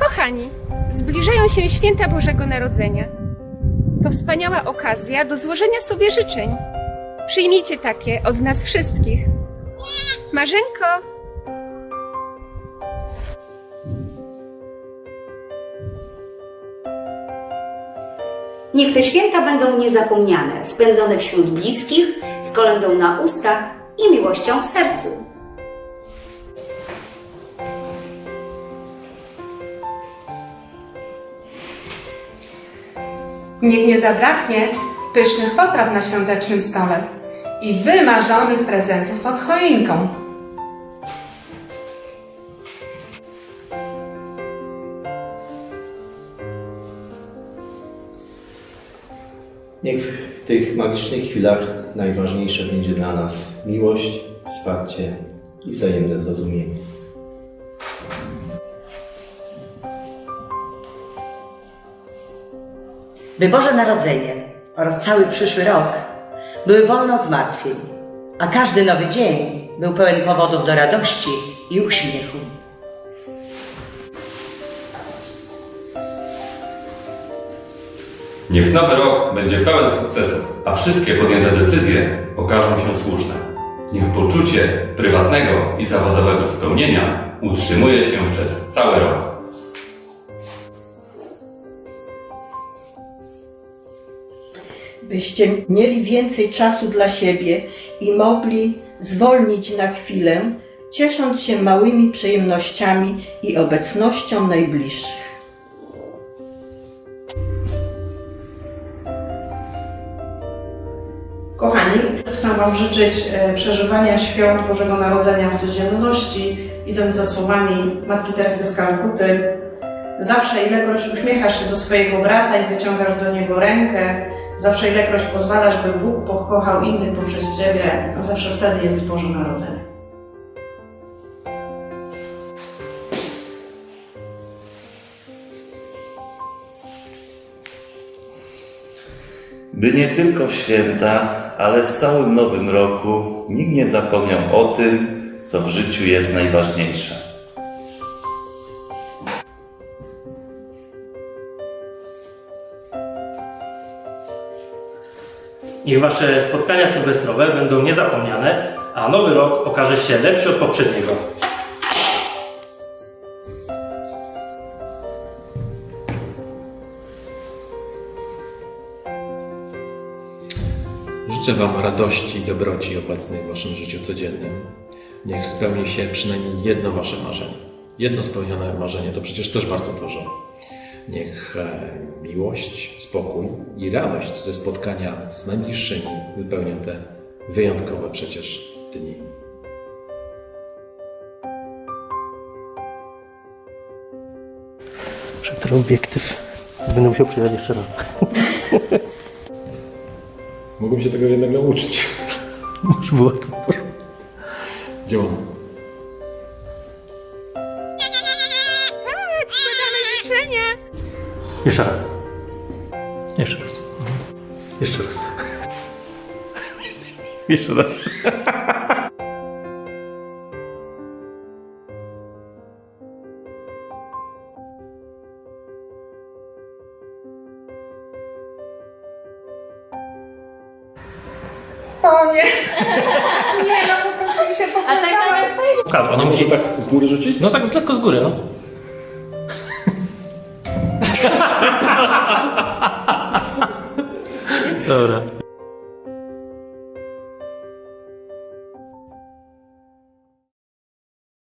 Kochani, zbliżają się święta Bożego Narodzenia. To wspaniała okazja do złożenia sobie życzeń. Przyjmijcie takie od nas wszystkich. Marzenko, Niech te święta będą niezapomniane, spędzone wśród bliskich, z kolędą na ustach i miłością w sercu. Niech nie zabraknie pysznych potraw na świątecznym stole i wymarzonych prezentów pod choinką. Niech w tych magicznych chwilach najważniejsze będzie dla nas miłość, wsparcie i wzajemne zrozumienie. By Boże Narodzenie oraz cały przyszły rok były wolne od zmartwień, a każdy nowy dzień był pełen powodów do radości i uśmiechu. Niech nowy rok będzie pełen sukcesów, a wszystkie podjęte decyzje okażą się słuszne. Niech poczucie prywatnego i zawodowego spełnienia utrzymuje się przez cały rok. Byście mieli więcej czasu dla siebie i mogli zwolnić na chwilę, ciesząc się małymi przyjemnościami i obecnością najbliższych. Kochani, chcę Wam życzyć e, przeżywania świąt Bożego Narodzenia w codzienności, idąc za słowami Matki Teresy z Kalkuty. Zawsze ilekroć uśmiechasz się do swojego brata i wyciągasz do niego rękę, zawsze ilekroć pozwalasz, by Bóg pokochał innych poprzez Ciebie, a zawsze wtedy jest Boże Narodzenie. by nie tylko w święta, ale w całym nowym roku nikt nie zapomniał o tym, co w życiu jest najważniejsze. Niech Wasze spotkania sylwestrowe będą niezapomniane, a nowy rok okaże się lepszy od poprzedniego. Życzę Wam radości i dobroci obecnej w Waszym życiu codziennym. Niech spełni się przynajmniej jedno Wasze marzenie. Jedno spełnione marzenie to przecież też bardzo dużo. Niech e, miłość, spokój i radość ze spotkania z najbliższymi wypełnią te wyjątkowe przecież dni. Że ten obiektyw będę musiał przyjechać jeszcze raz. Mogłem się tego jednak nauczyć. Już było to. Działam. Jeszcze raz. Jeszcze raz. Jeszcze raz. Jeszcze raz. O nie! Nie, no po prostu mi się A tak nawet fajnie. Prawda, Ona musi tak z góry rzucić? No tak lekko z góry, no. Dobra.